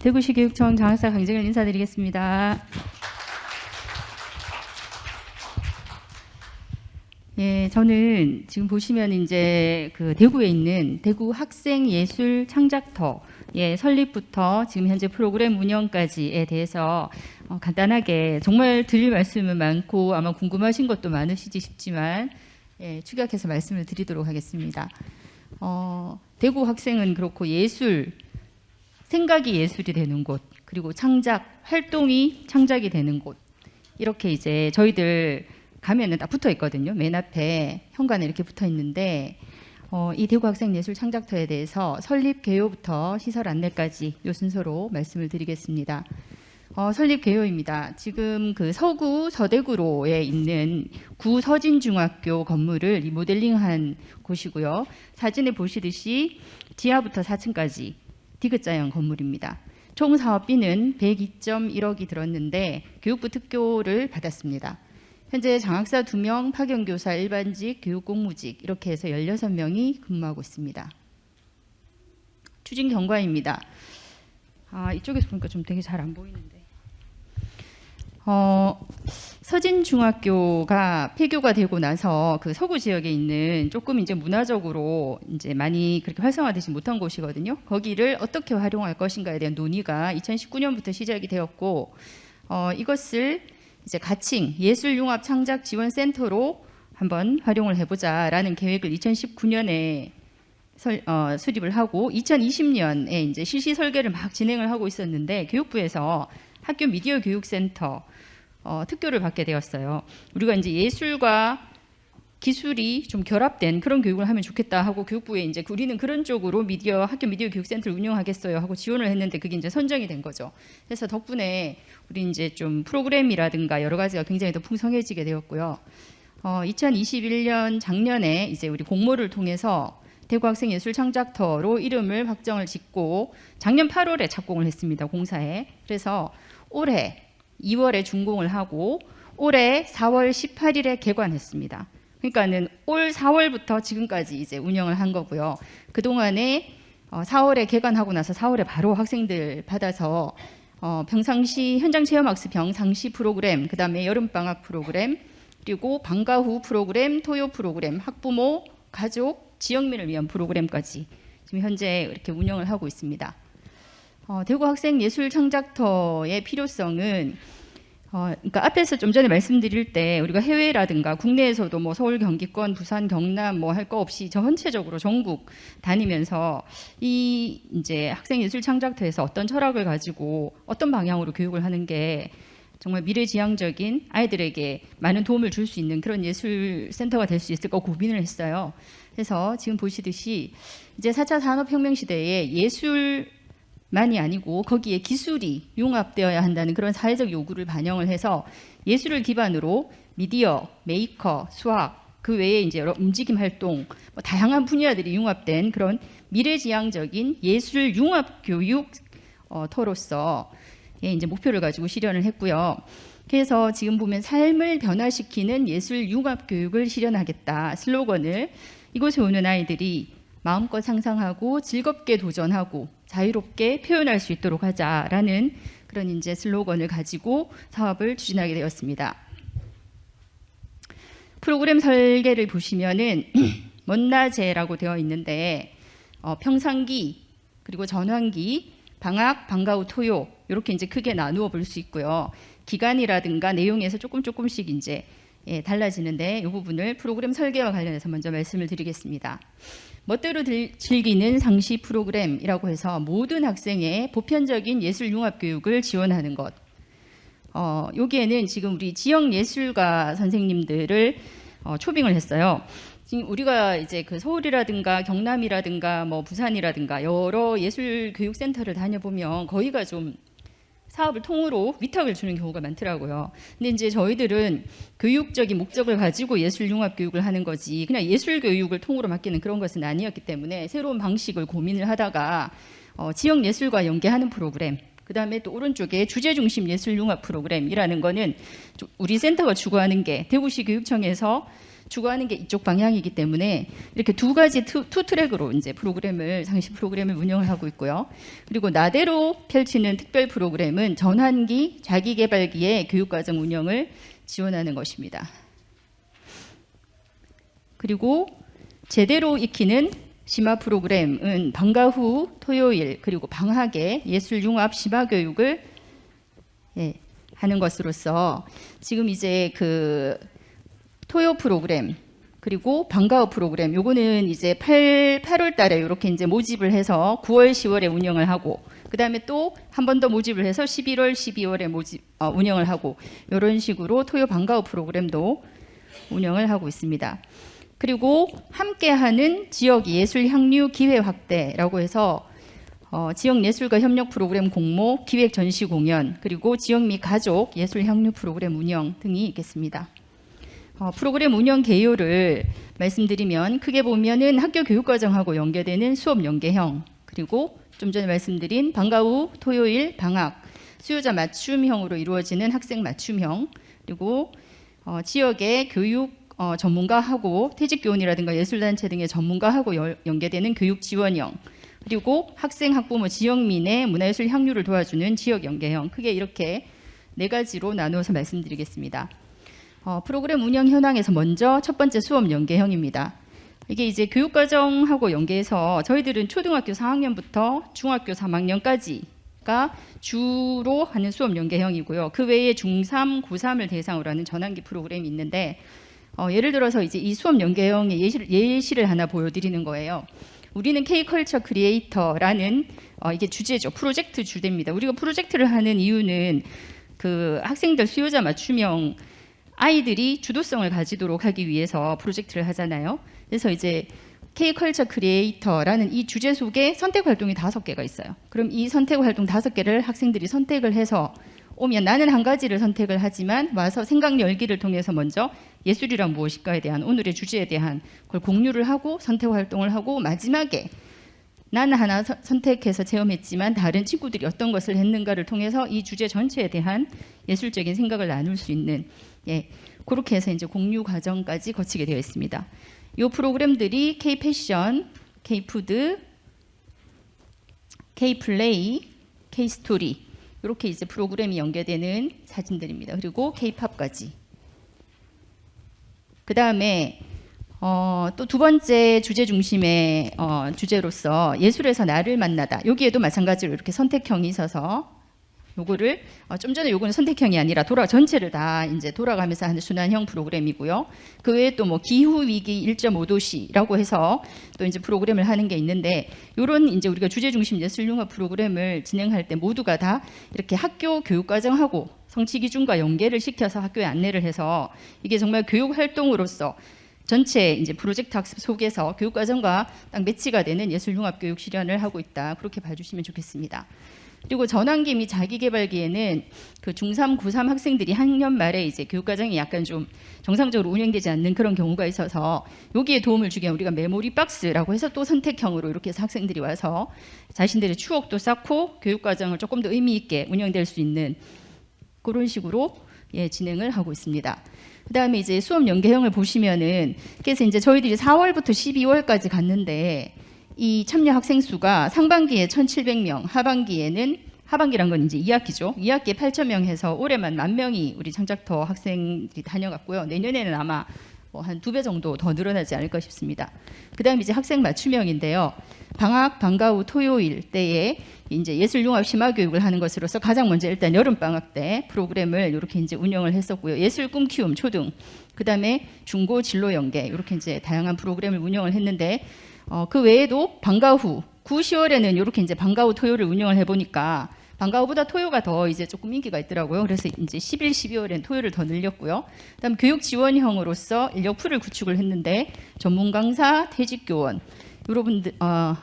대구시 교육청 장학사 강정을 인사드리겠습니다. 예, 저는 지금 보시면 이제 그 대구에 있는 대구 학생 예술 창작터 예, 설립부터 지금 현재 프로그램 운영까지에 대해서 어, 간단하게 정말 드릴 말씀은 많고 아마 궁금하신 것도 많으시지 싶지만 예, 축약해서 말씀을 드리도록 하겠습니다. 어, 대구 학생은 그렇고 예술 생각이 예술이 되는 곳 그리고 창작 활동이 창작이 되는 곳 이렇게 이제 저희들 가면은 딱 붙어 있거든요. 맨 앞에 현관에 이렇게 붙어 있는데 어, 이 대구 학생 예술 창작터에 대해서 설립 개요부터 시설 안내까지 요 순서로 말씀을 드리겠습니다. 어, 설립 개요입니다. 지금 그 서구 서대구로에 있는 구 서진중학교 건물을 이 모델링한 곳이고요. 사진에 보시듯이 지하부터 4층까지 디귿자형 건물입니다. 총 사업비는 102.1억이 들었는데 교육부 특교를 받았습니다. 현재 장학사 2명, 파견교사 일반직, 교육공무직 이렇게 해서 16명이 근무하고 있습니다. 추진 경과입니다. 아, 이쪽에서 보니까 좀 되게 잘 안 보이는데. 어, 서진중학교가 폐교가 되고 나서 그 서구 지역에 있는 조금 이제 문화적으로 이제 많이 그렇게 활성화되지 못한 곳이거든요. 거기를 어떻게 활용할 것인가에 대한 논의가 2019년부터 시작이 되었고, 어, 이것을 이제 가칭 예술융합 창작 지원 센터로 한번 활용을 해보자라는 계획을 2019년에 설, 어, 수립을 하고 2020년에 이제 실시 설계를 막 진행을 하고 있었는데 교육부에서 학교 미디어 교육센터 어, 특교를 받게 되었어요. 우리가 이제 예술과 기술이 좀 결합된 그런 교육을 하면 좋겠다 하고 교육부에 이제 우리는 그런 쪽으로 미디어 학교 미디어 교육센터를 운영하겠어요 하고 지원을 했는데 그게 이제 선정이 된 거죠. 그래서 덕분에 우리 이제 좀 프로그램이라든가 여러 가지가 굉장히 더 풍성해지게 되었고요. 어, 2021년 작년에 이제 우리 공모를 통해서 대구 학생 예술 창작터로 이름을 확정을 짓고 작년 8월에 착공을 했습니다 공사에. 그래서 올해 2월에 준공을 하고 올해 4월 18일에 개관했습니다. 그러니까는 올 4월부터 지금까지 이제 운영을 한 거고요. 그 동안에 어, 4월에 개관하고 나서 4월에 바로 학생들 받아서 어, 평상시 현장 체험 학습 평상시 프로그램, 그 다음에 여름 방학 프로그램, 그리고 방과 후 프로그램, 토요 프로그램, 학부모, 가족, 지역민을 위한 프로그램까지 지금 현재 이렇게 운영을 하고 있습니다. 어, 대구 학생 예술 창작터의 필요성은 어, 그러니까 앞에서 좀 전에 말씀드릴 때 우리가 해외라든가 국내에서도 뭐 서울, 경기권, 부산, 경남 뭐 할 거 없이 전체적으로 전국 다니면서 이 이제 학생 예술 창작터에서 어떤 철학을 가지고 어떤 방향으로 교육을 하는 게 정말 미래지향적인 아이들에게 많은 도움을 줄 수 있는 그런 예술 센터가 될 수 있을까 고민을 했어요. 그래서 지금 보시듯이 이제 4차 산업혁명 시대에 예술 만이 아니고 거기에 기술이 융합되어야 한다는 그런 사회적 요구를 반영을 해서 예술을 기반으로 미디어, 메이커, 수학 그 외에 이제 여러 움직임 활동 뭐 다양한 분야들이 융합된 그런 미래지향적인 예술 융합 교육 어, 터로서 예, 이제 목표를 가지고 실현을 했고요. 그래서 지금 보면 삶을 변화시키는 예술 융합 교육을 실현하겠다 슬로건을 이곳에 오는 아이들이 마음껏 상상하고 즐겁게 도전하고 자유롭게 표현할 수 있도록 하자라는 그런 이제 슬로건을 가지고 사업을 추진하게 되었습니다. 프로그램 설계를 보시면은 먼나제라고 되어 있는데 어, 평상기 그리고 전환기 방학 방과 후 토요 이렇게 이제 크게 나누어 볼 수 있고요. 기간이라든가 내용에서 조금 조금씩 이제 예, 달라지는데 이 부분을 프로그램 설계와 관련해서 먼저 말씀을 드리겠습니다. 멋대로 들- 즐기는 상시 프로그램이라고 해서 모든 학생의 보편적인 예술 융합 교육을 지원하는 것. 어, 여기에는 지금 우리 지역 예술가 선생님들을 어, 초빙을 했어요. 지금 우리가 이제 그 서울이라든가 경남이라든가 뭐 부산이라든가 여러 예술 교육 센터를 다녀보면 거기가 좀 사업을 통으로 위탁을 주는 경우가 많더라고요. 근데 이제 저희들은 교육적인 목적을 가지고 예술 융합 교육을 하는 거지 그냥 예술 교육을 통으로 맡기는 그런 것은 아니었기 때문에 새로운 방식을 고민을 하다가 어, 지역 예술과 연계하는 프로그램 그 다음에 또 오른쪽에 주제 중심 예술 융합 프로그램이라는 거는 좀 우리 센터가 추구하는 게 대구시 교육청에서 추구하는 게 이쪽 방향이기 때문에 이렇게 두 가지 투, 투 트랙으로 이제 프로그램을 상시 프로그램을 운영을 하고 있고요. 그리고 나대로 펼치는 특별 프로그램은 전환기 자기개발기의 교육과정 운영을 지원하는 것입니다. 그리고 제대로 익히는 심화 프로그램은 방과 후 토요일 그리고 방학에 예술 융합 심화 교육을 예, 하는 것으로서 지금 이제 그 토요 프로그램 그리고 방과 후 프로그램 요거는 이제 8, 8월 달에 이렇게 이제 모집을 해서 9월 10월에 운영을 하고 그다음에 또 한 번 더 모집을 해서 11월 12월에 모집 어, 운영을 하고 이런 식으로 토요 방과 후 프로그램도 운영을 하고 있습니다. 그리고 함께하는 지역 예술 향유 기회 확대라고 해서 어, 지역 예술가 협력 프로그램 공모, 기획 전시 공연, 그리고 지역 및 가족 예술 향유 프로그램 운영 등이 있겠습니다. 어, 프로그램 운영 개요를 말씀드리면 크게 보면은 학교 교육과정하고 연계되는 수업 연계형, 그리고 좀 전에 말씀드린 방과 후 토요일 방학, 수요자 맞춤형으로 이루어지는 학생 맞춤형, 그리고 어, 지역의 교육 어, 전문가하고 퇴직교원이라든가 예술단체 등의 전문가하고 열- 연계되는 교육 지원형, 그리고 학생 학부모 지역민의 문화예술 향유를 도와주는 지역 연계형 크게 이렇게 네 가지로 나누어서 말씀드리겠습니다. 어, 프로그램 운영 현황에서 먼저 첫 번째 수업 연계형입니다. 이게 이제 교육과정하고 연계해서 저희들은 초등학교 4학년부터 중학교 3학년까지가 주로 하는 수업 연계형이고요. 그 외에 중3, 고3을 대상으로 하는 전환기 프로그램이 있는데 어, 예를 들어서 이제 이 수업 연계형의 예시를, 예시를 하나 보여드리는 거예요. 우리는 K컬처 크리에이터라는 어, 이게 주제죠. 프로젝트 주제입니다. 우리가 프로젝트를 하는 이유는 그 학생들 수요자 맞춤형 아이들이 주도성을 가지도록 하기 위해서 프로젝트를 하잖아요. 그래서 이제 K컬처 크리에이터라는 이 주제 속에 선택 활동이 다섯 개가 있어요. 그럼 이 선택 활동 다섯 개를 학생들이 선택을 해서 오면 나는 한 가지를 선택을 하지만 와서 생각 열기를 통해서 먼저 예술이란 무엇일까에 대한 오늘의 주제에 대한 그걸 공유를 하고 선택 활동을 하고 마지막에 나는 하나 서- 선택해서 체험했지만 다른 친구들이 어떤 것을 했는가를 통해서 이 주제 전체에 대한 예술적인 생각을 나눌 수 있는 예 그렇게 해서 이제 공유 과정까지 거치게 되어 있습니다. 이 프로그램들이 K 패션, K 푸드, K 플레이, K 스토리 이렇게 이제 프로그램이 연계되는 사진들입니다. 그리고 K 팝까지. 그 다음에 어, 또 두 번째 주제 중심의 어, 주제로서 예술에서 나를 만나다. 여기에도 마찬가지로 이렇게 선택형이 있어서 요거를 어, 좀 전에 요거는 선택형이 아니라 돌아 전체를 다 이제 돌아가면서 하는 순환형 프로그램이고요. 그 외에 또 뭐 기후 위기 1.5도시라고 해서 또 이제 프로그램을 하는 게 있는데 요런 이제 우리가 주제 중심 예술 융합 프로그램을 진행할 때 모두가 다 이렇게 학교 교육 과정하고 성취 기준과 연계를 시켜서 학교에 안내를 해서 이게 정말 교육 활동으로서 전체 이제 프로젝트 학습 속에서 교육 과정과 딱 매치가 되는 예술 융합 교육 실현을 하고 있다. 그렇게 봐주시면 좋겠습니다. 그리고 전환기 및 자기개발기에는 그 중3, 고3 학생들이 학년 말에 이제 교육 과정이 약간 좀 정상적으로 운영되지 않는 그런 경우가 있어서 여기에 도움을 주기 위한 우리가 메모리 박스라고 해서 또 선택형으로 이렇게 해서 학생들이 와서 자신들의 추억도 쌓고 교육 과정을 조금 더 의미 있게 운영될 수 있는 그런 식으로 예, 진행을 하고 있습니다. 그 다음에 이제 수업 연계형을 보시면은 그래서 이제 저희들이 4월부터 12월까지 갔는데 이 참여 학생 수가 상반기에 1,700명, 하반기에는 하반기란 건 이제 2학기죠. 2학기에 8,000명 해서 올해만 만 명이 우리 창작터 학생들이 다녀갔고요. 내년에는 아마 뭐 한 두 배 정도 더 늘어나지 않을까 싶습니다. 그다음 이제 학생 맞춤형인데요. 방학 방과 후 토요일 때에 이제 예술 융합 심화 교육을 하는 것으로서 가장 먼저 일단 여름 방학 때 프로그램을 이렇게 이제 운영을 했었고요. 예술 꿈 키움 초등 그다음에 중고 진로 연계 이렇게 이제 다양한 프로그램을 운영을 했는데 어, 그 외에도 방과 후 9, 10월에는 이렇게 이제 방과 후 토요를 운영을 해보니까 방과 후보다 토요가 더 이제 조금 인기가 있더라고요. 그래서 이제 11, 12월엔 토요를 더 늘렸고요. 그다음 교육 지원형으로서 인력 풀을 구축을 했는데 전문 강사, 퇴직 교원 여러분들 어,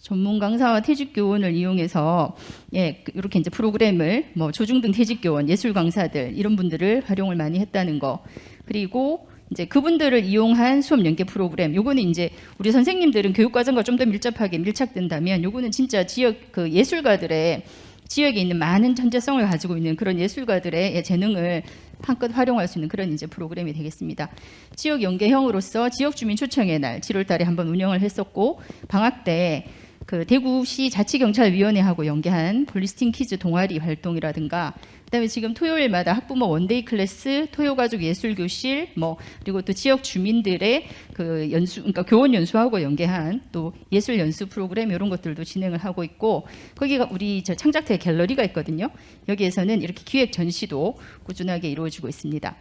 전문 강사와 퇴직 교원을 이용해서 예 이렇게 이제 프로그램을 뭐 조중등 퇴직 교원, 예술 강사들 이런 분들을 활용을 많이 했다는 거 그리고 이제 그분들을 이용한 수업 연계 프로그램 요거는 이제 우리 선생님들은 교육 과정과 좀 더 밀접하게 밀착된다면 요거는 진짜 지역 그 예술가들의 지역에 있는 많은 천재성을 가지고 있는 그런 예술가들의 예, 재능을 한껏 활용할 수 있는 그런 이제 프로그램이 되겠습니다. 지역 연계형으로서 지역 주민 초청의 날 7월 달에 한번 운영을 했었고 방학 때 그 대구시 자치경찰위원회하고 연계한 폴리스팅 키즈 동아리 활동이라든가 그다음에 지금 토요일마다 학부모 원데이 클래스, 토요가족 예술 교실, 뭐 그리고 또 지역 주민들의 그 연수, 그러니까 교원 연수하고 연계한 또 예술 연수 프로그램 이런 것들도 진행을 하고 있고 거기가 우리 저 창작태 갤러리가 있거든요. 여기에서는 이렇게 기획 전시도 꾸준하게 이루어지고 있습니다.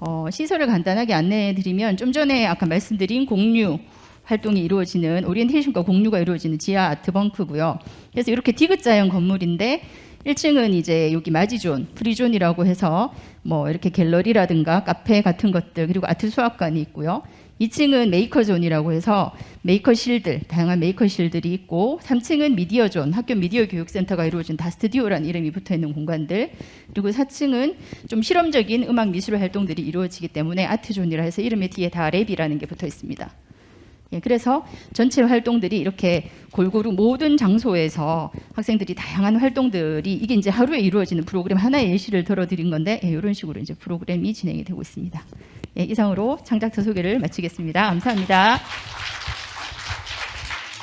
어, 시설을 간단하게 안내해드리면 좀 전에 아까 말씀드린 공유 활동이 이루어지는 오리엔테이션과 공유가 이루어지는 지하 아트 벙크고요. 그래서 이렇게 디귿자형 건물인데 1층은 이제 여기 마지존, 프리존이라고 해서 뭐 이렇게 갤러리라든가 카페 같은 것들 그리고 아트 수학관이 있고요. 2층은 메이커존이라고 해서 메이커실들, 다양한 메이커실들이 있고 3층은 미디어존, 학교 미디어 교육센터가 이루어진 다스튜디오라는 이름이 붙어 있는 공간들 그리고 4층은 좀 실험적인 음악 미술 활동들이 이루어지기 때문에 아트존이라 해서 이름의 뒤에 다 랩이라는 게 붙어 있습니다. 예, 그래서 전체 활동들이 이렇게 골고루 모든 장소에서 학생들이 다양한 활동들이 이게 이제 하루에 이루어지는 프로그램 하나의 예시를 들어드린 건데 예, 이런 식으로 이제 프로그램이 진행이 되고 있습니다. 예, 이상으로 창작터 소개를 마치겠습니다. 감사합니다.